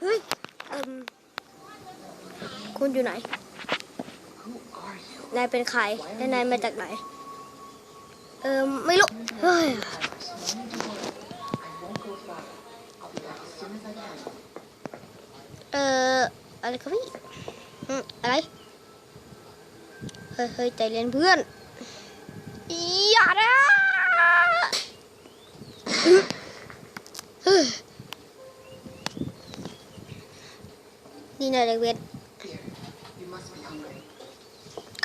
เฮ้ยเอิมคุณอยู่ไหน นายเป็นใครและนายมาจากไหน เออไม่รู้เฮ้ยเอออะไรครับพี่อะไรเฮ้ยเฮ้ยใจเย็นเพื่อนอย่านะเฮ้ย นี่นายเด็กเวท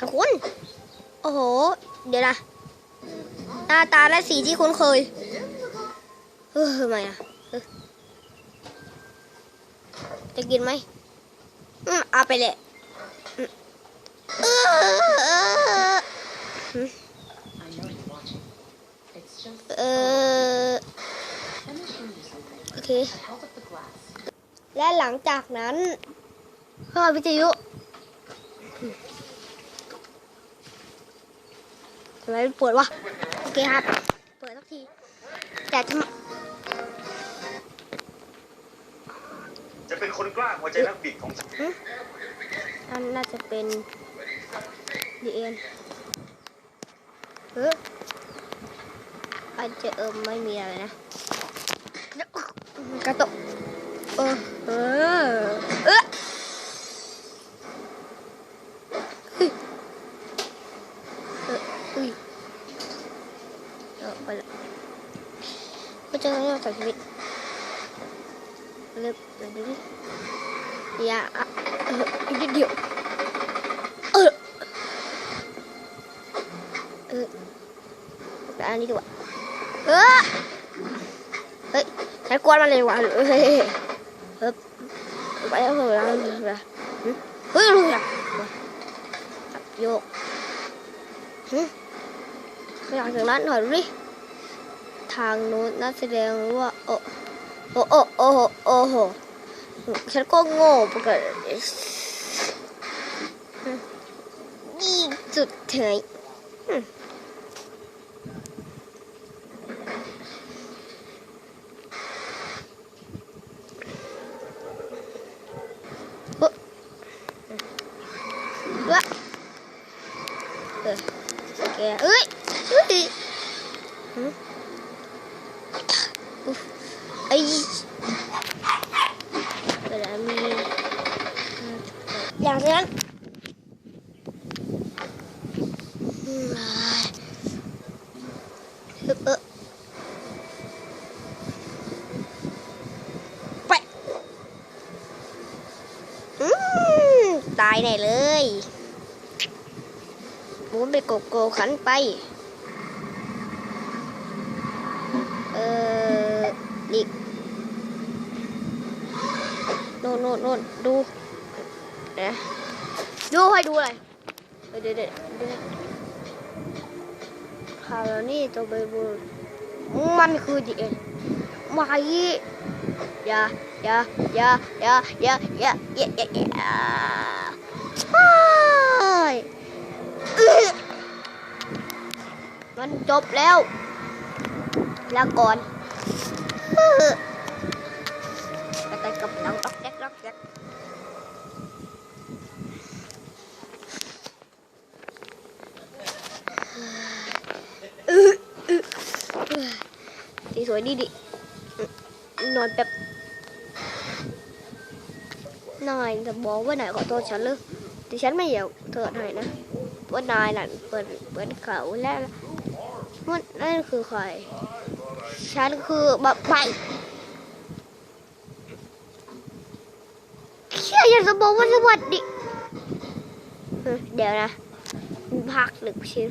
กับคุณ โอ้โห เดี๋ยวนะหน้าตาและสีที่คุ้นเคย เฮ้ยทำไมอะจะกินไหมอืมเอาไปเลยเออโอเค และหลังจากนั้น ก็วิทยุทำไมมันปวดวะ โอเคครับ เปิดสักที แต่ทำไมจะเป็นคนกล้าหัวใจนักบิดของฉันอันน่าจะเป็นดีเอ็นเอออาจจะเออไม่มีอะไรนะกระตุกเออเออเออเฮ้ยเอออุ้ยเออไปละ ไม่เจอแล้วต่อชีวิตเริ่มเดี๋ยวดูดิอย่าอะเอออีกนิดเดียวเออเออแต่อันนี้ดีกว่าเออเฮ้ยใช้กวนมาเลยว่ะเฮ้ยเฮ้ยเฮ้ยไปแล้วเฮ้ยเฮ้ยเฮ้ยรู้ละโยกหึหลังจากนั้นหน่อยดิ ทางนู้นน่าแสดงว่าโอ้โอ้โอ้โอ้โหโอ้โหฉันก็โง่ปกตินี่สุดเถย Ay. Önemli. Yani yan. Tài này เลยหมุนไปโกโก้ขันไป นี่โน่นโน่นโน่นดูนะดูให้ดูอะไรเดี๋ยวเดี๋ยวเดี๋ยวดูคาร์นี่ตัวเบบูมันคือดีเอ็นมาอีย่ายายายายายายายาอย่าไปอื้อมันจบแล้วลาก่อน อื้อกระต่ายกับหลังต๊อกแจ๊กต๊อกแจ๊กอื้ออื้ออื้อสีสวยดีดินอนแบบนายจะบอกว่านายขอโทษฉันเลยแต่ฉันไม่อยากเถิดให้นะว่านายน่ะเปิดเปิดเขาแล้วว่านั่นคือใคร ฉันคือแบบไปเชื่ออยากจะบอกว่าสวัสดีเฮ้ยเดี๋ยวนะพักหรือชิล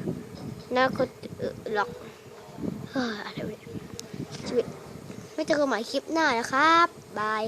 น่าก็หลอกเฮ้ยอะไรวะไม่เจอกันใหม่คลิปหน้านะครับ บาย